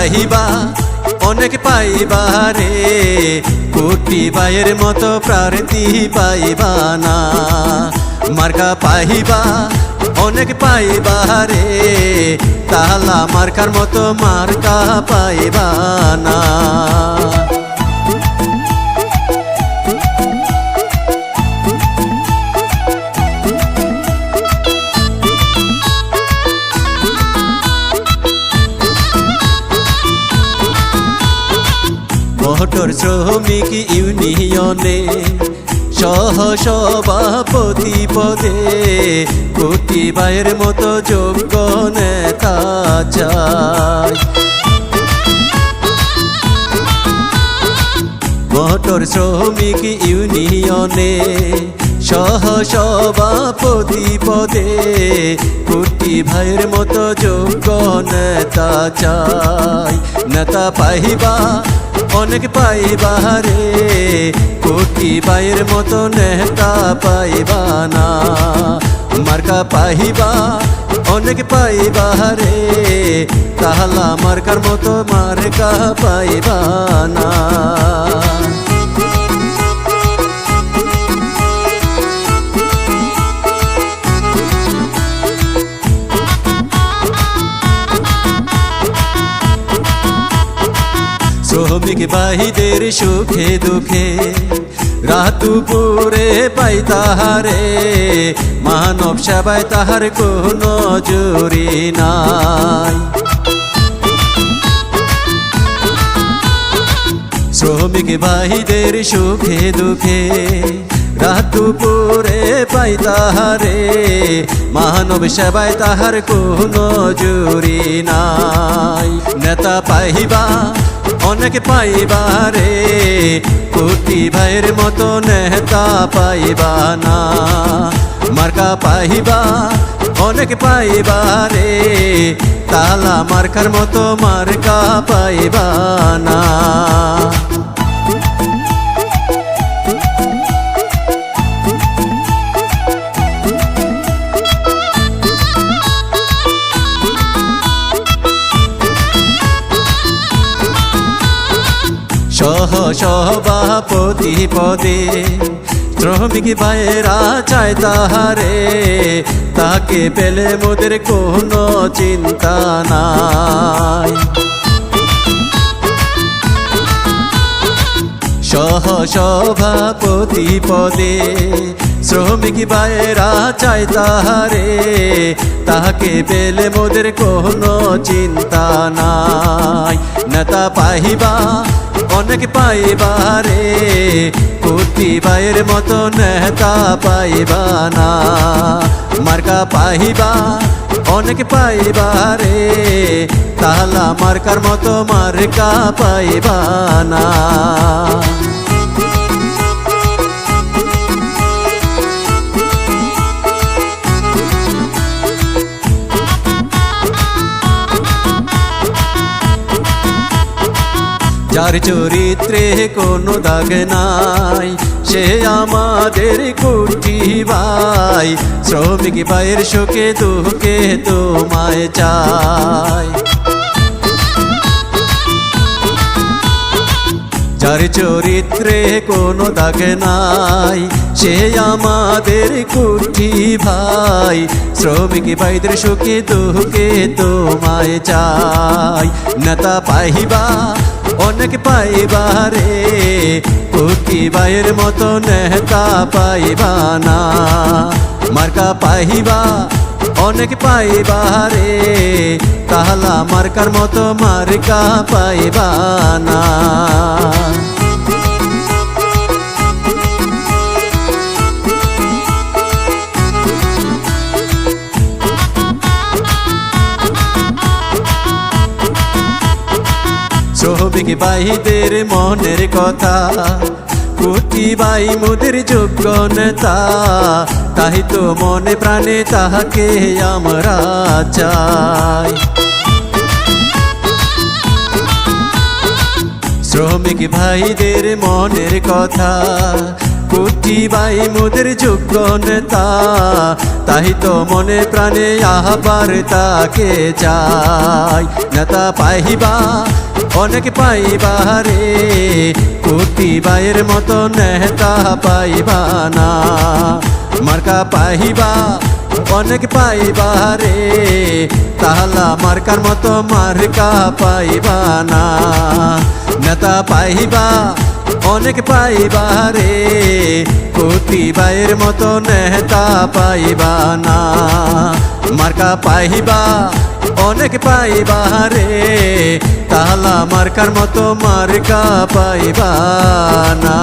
পাহিবা অনেক পাইবা রে। কোটি বাইয়ের মতো প্রার্থী পাইবা না। মার্কা পাহিবা, অনেক পাইবা রে। তাহলা মার্কার মতো মার্কা পাইবা না। শ্রমিক ইউনিয়নে সহ সভাপতি পদে প্রতিবায়ের মতো যোগ্য নেতা চাই। মোটর শ্রমিক ইউনিয়নে সহ সভাপতি পদে কোটি ভাইয়ের মতো যোগ্য নেতা চাই। নেতা পাইবা, অনেক পাইবা রে। কোটি ভাইয়ের মতো নেতা পাইবা না। মার্কা পাইবা, অনেক পাইবা রে। তাহলা মার্কার মতো মার্কা পাইবা না। শ্রমিক বাহিদের সুখে দুঃখে রাতুপুরে পাই তাহারে, মানব সেবায় তাহার কোন জুরি নাই। শ্রমিক বাহিদের সুখে দুঃখে রাতুপুরে পাই তাহারে, মানব সেবায় তাহার কোনো জুরি নাই। নেতা পাইবা, অনেক পাইবা রে কোটি ভাইয়ের মতো নেতা পাইবা না। মার্কা পাইবা, অনেক পাইবা রে তালা মার্কার মতো মার্কা পাইবা সভাপতি পদে শ্রমিক ভাইয়েরা চায় তাহারে তাকে পেলে মোদের কোনো চিন্তা নাই। সহ সভাপতি পদে শ্রমিক ভাইয়েরা চায় তাহারে, তাহাকে পেলে মোদের কোনো চিন্তা নাই। নেতা পাহিবা, অনেক পাইবা রে ভাইয়ের মতো নেতা পাইবা না। মার্কা পাহিবা অনেক পাইবা রে তাহলা মার্কার মতো মার্কা পাইবা না যার চরিত্রে কোনো দাগ নাই সে আমাদের কুটি ভাই। শ্রমিক ভাইয়ের শোকে দুঃখে তোমায় চায় যার চরিত্রে কোনো দাগ নাই, সে আমাদের কুঠি ভাই। শ্রমিক ভাইদের সুখে, দুঃখে তোমায় চাই। নেতা পাইবা অনেক পাইবারে রে বাইয়ের মতো নেতা পাইবা না মার্কা পাইবা, অনেক পাইবা রে তাহলা মার্কার মতো মার্কা পাইবা না ভাইদের মনের কথা। কোটি ভাই মোদের যোগ্য নেতা, তাই তো মনে প্রাণে তাহাকে আমরা চাই। শ্রমিক ভাইদের মনের কথা কুটি বাই মুদের যোগ্য নেতা। তাই তো মনে প্রাণে আহবার তাকে চাই। নেতা পাইবা, অনেক পাইবা রে। বাইয়ের মতো নেতা পাইবা না। মার্কা পাইবা, অনেক পাইবা রে। তাহলা মার্কার মতো মার্কা পাইবা না। নেতা পাইবা অনেক পাইবা রে কোটি বাইয়ের মতো নেতা পাইবা না। মার্কা পাইবা, অনেক পাইবা রে তাহলা মার্কার মতো মার্কা পাইবা না।